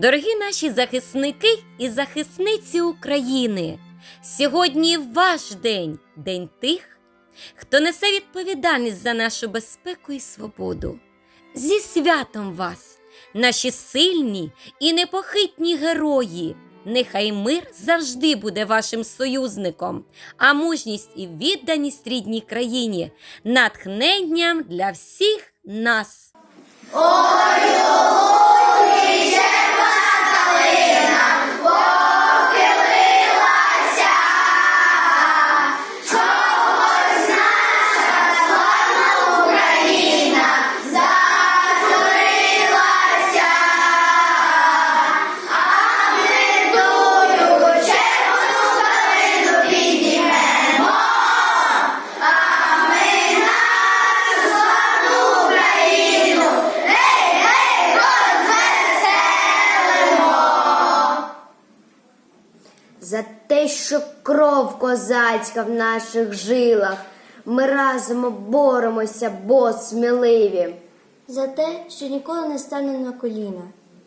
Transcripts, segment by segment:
Дорогі наші захисники і захисниці України, сьогодні ваш день, день тих, хто несе відповідальність за нашу безпеку і свободу. Зі святом вас, наші сильні і непохитні герої! Нехай мир завжди буде вашим союзником, а мужність і відданість рідній країні натхненням для всіх нас. За те, що кров козацька в наших жилах, ми разом боремося, бо сміливі. За те, що ніколи не стане на коліна.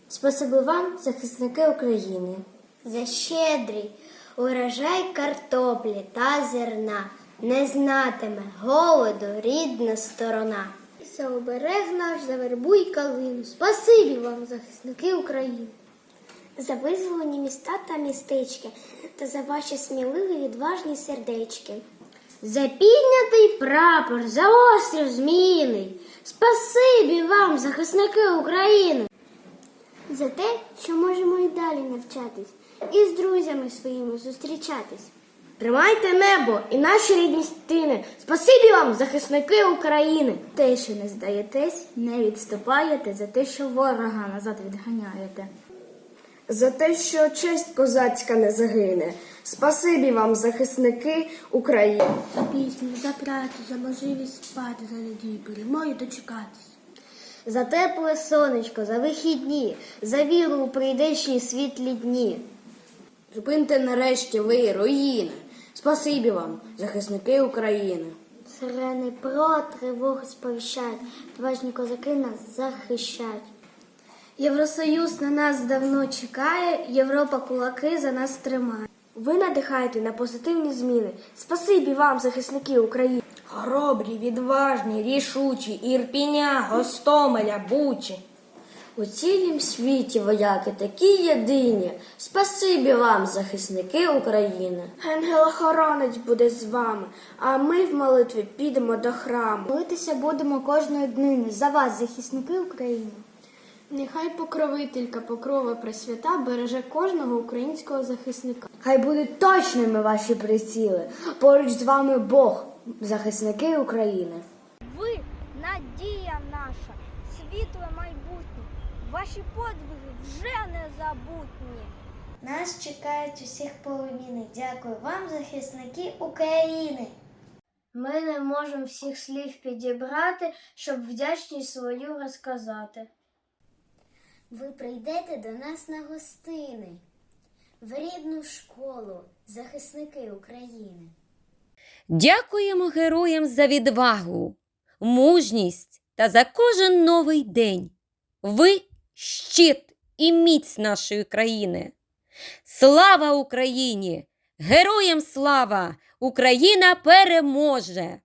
Спасибі вам, захисники України. За щедрий урожай картоплі та зерна не знатиме голоду рідна сторона. За оберег наш, за вербу калину. Спасибі вам, захисники України. За визволені міста та містечки та за ваші сміливі відважні сердечки. За піднятий прапор, за острів зміїний. Спасибі вам, захисники України. За те, що можемо і далі навчатись, і з друзями своїми зустрічатись. Тримайте небо і наші рідні стіни. Спасибі вам, захисники України. Те, що не здаєтесь, не відступаєте за те, що ворога назад відганяєте. За те, що честь козацька не загине. Спасибі вам, захисники України. За пісню, за працю, за можливість спати, за надію, перемоги дочекатись. За тепле сонечко, за вихідні, за віру у прийдешні світлі дні. Зупинте нарешті ви, руїни. Спасибі вам, захисники України. Сирени про тривогу сповіщають, відважні козаки нас захищають. Євросоюз на нас давно чекає, Європа кулаки за нас тримає. Ви надихаєте на позитивні зміни. Спасибі вам, захисники України. Хоробрі, відважні, рішучі, Ірпіня, Гостомеля, Бучі. У цілім світі вояки такі єдині. Спасибі вам, захисники України. Ангел-охоронець буде з вами, а ми в молитві підемо до храму. Молитися будемо кожної днини за вас, захисники України. Нехай покровителька покрова Пресвята береже кожного українського захисника. Хай будуть точними ваші приціли. Поруч з вами Бог, захисники України. Ви надія наша, світле майбутнє. Ваші подвиги вже не забутні. Нас чекають усіх полуміни. Дякую вам, захисники України. Ми не можемо всіх слів підібрати, щоб вдячність свою розказати. Ви прийдете до нас на гостини, в рідну школу, захисники України. Дякуємо героям за відвагу, мужність та за кожен новий день. Ви щит і міць нашої країни. Слава Україні! Героям слава! Україна переможе!